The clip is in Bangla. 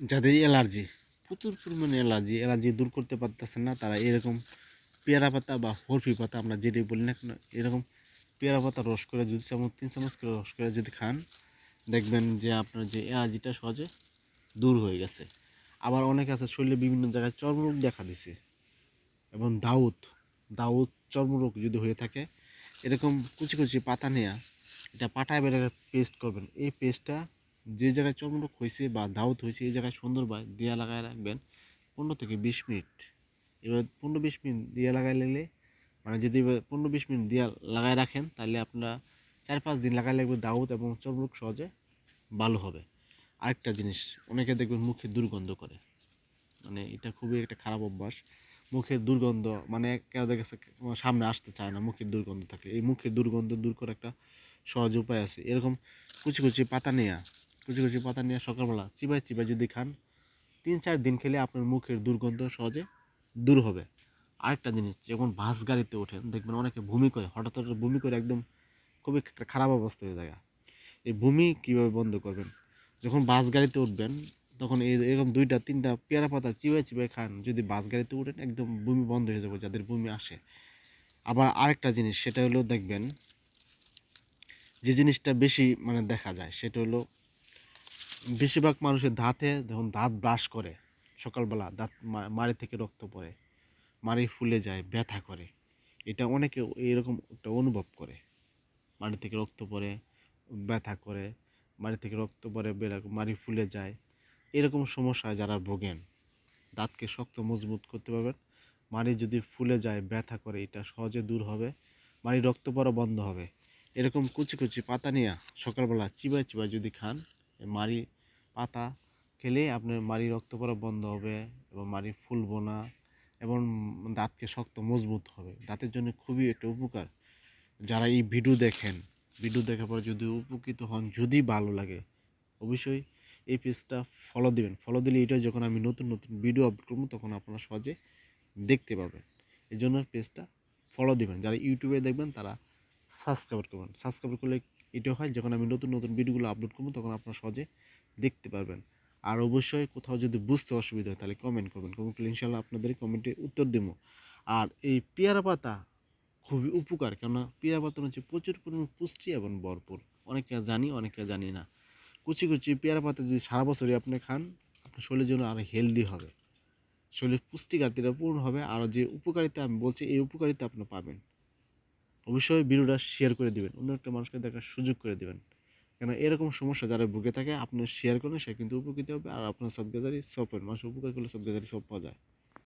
যাদের অ্যালার্জি প্রচুর পরিমাণে অ্যালার্জি অ্যালার্জি দূর করতে পারতেছেন না, তারা এরকম পেয়ারা পাতা বা হরফি পাতা আমরা যেটাই বলি না কেন, এরকম পেয়ারা পাতা রস করে দুই চামচ তিন চামচ করে রস করে যদি খান, দেখবেন যে আপনার যে অ্যালার্জিটা সহজে দূর হয়ে গেছে। আবার অনেকে আছে শরীরে বিভিন্ন জায়গায় চর্মরোগ দেখা দিছে, এবং দাউদ দাউদ চর্মরোগ যদি হয়ে থাকে, এরকম কুচি কুচি পাতা নেয়া এটা পাটায় বেড়ে পেস্ট করবেন। এই পেস্টটা যে জায়গায় চর্মরোগ হয়েছে বা দাউত হয়েছে, এই জায়গায় সুন্দরভাবে দিয়া লাগায় রাখবেন পনেরো থেকে বিশ মিনিট। এবার পনেরো বিশ মিনিট দিয়া লাগাই নিলে মানে যদি পনেরো বিশ মিনিট দিয়া লাগায় রাখেন, তাহলে আপনারা চার পাঁচ দিন লাগাই লাগবে দাউত এবং চর্মরোগ সহজে ভালো হবে। আরেকটা জিনিস, অনেকে দেখবেন মুখে দুর্গন্ধ করে। মানে এটা খুবই একটা খারাপ অভ্যাস। মুখের দুর্গন্ধ মানে কেউ দেখে সামনে আসতে চায় না মুখের দুর্গন্ধ থাকলে। এই মুখের দুর্গন্ধ দূর করার একটা সহজ উপায় আছে। এরকম কুচি কুচি পাতা নেয়া কুচি কুচি পাতা নিয়ে সকালবেলা চিবাই চিবাই যদি খান, তিন চার দিন খেলে আপনার মুখের দুর্গন্ধ সহজে দূর হবে। আরেকটা জিনিস, যখন বাস গাড়িতে ওঠেন, দেখবেন অনেকে ভূমি করে, হঠাৎ হঠাৎ ভূমি করে একদম খুবই খারাপ অবস্থা হয়ে যায়। এই ভূমি কীভাবে বন্ধ করবেন? যখন বাস গাড়িতে উঠবেন, তখন এই এরকম দুইটা, তিনটা পেয়ারা পাতা চিবাই চিবাই খান, যদি বাস গাড়িতে উঠেন, একদম বমি বন্ধ হয়ে যাবে, যাদের বমি আসে। আবার আরেকটা জিনিস, সেটা হলো দেখবেন, যে জিনিসটা বেশি মানে দেখা যায়, সেটা হলো বেশিরভাগ মানুষের দাঁতে যখন দাঁত ব্রাশ করে, সকালবেলা দাঁত মাড়ি থেকে রক্ত পড়ে, মাড়ি ফুলে যায়, ব্যথা করে, এটা অনেকে এরকম একটা অনুভব করে। মাড়ি থেকে রক্ত পড়ে, ব্যথা করে, মাড়ি থেকে রক্ত পড়ে মাড়ি ফুলে যায়, এরকম সমস্যায় যারা ভোগেন, দাঁতকে শক্ত মজবুত করতে পারবেন। মাড়ি যদি ফুলে যায়, ব্যথা করে, এটা সহজে দূর হবে মাড়ি রক্ত পড়া বন্ধ হবে। এরকম কুচি কুচি পাতা নিয়ে সকালবেলা চিবাই চিবাই যদি খান মাড়ি পাতা খেলে আপনার মাড়ি রক্ত পড়া বন্ধ হবে এবং মাড়ি ফুলবো না এবং দাঁতকে শক্ত মজবুত হবে। দাঁতের জন্য খুবই একটা উপকার। যারা এই ভিডিও দেখেন, ভিডিও দেখার পর যদি উপকৃত হন, যদি ভালো লাগে, অবশ্যই এই পেজটা ফলো দিবেন। ফলো দিলে এটা যখন আমি নতুন নতুন ভিডিও আপলোড করব, তখন আপনারা সহজে দেখতে পাবেন। এই জন্য পেজটা ফলো দিবেন। যারা ইউটিউবে দেখবেন, তারা সাবস্ক্রাইব করবেন। সাবস্ক্রাইব করলে এটা হয়, যখন আমি নতুন নতুন ভিডিওগুলো আপলোড করব, তখন আপনারা সহজে দেখতে পারবেন। আর অবশ্যই কোথাও যদি বুঝতে অসুবিধা হয়, তাহলে কমেন্ট করবেন। কমেন্ট করলে ইনশাল্লাহ আপনাদের কমেন্টে উত্তর দেবো। আর এই পেয়ারা পাতা খুবই উপকার, কেননা পেয়ারা পাতা হচ্ছে প্রচুর পরিমাণ পুষ্টি এবং ভরপুর। অনেকে জানি অনেকে জানি না। কুচি কুচি পেয়ারা পাতা যদি সারা বছরই আপনি খান, আপনার শরীরের জন্য আরও হেলদি হবে। শরীরের পুষ্টি ঘাটতিটা পূর্ণ হবে। আর যে উপকারিতা আমি বলছি, এই উপকারিতা আপনি পাবেন। অবশ্যই ভিডিওটা শেয়ার করে দিবেন। অন্য একটা মানুষকে দেখার সুযোগ করে দিবেন। কেন এরকম সমস্যা যারা ভুগে থাকে আপনি শেয়ার করলে সে কিন্তু উপকৃত হবে। আর আপনার সদগাজারি সব মানুষ উপকার করলে সদগাজারি সব পাওয়া যায়।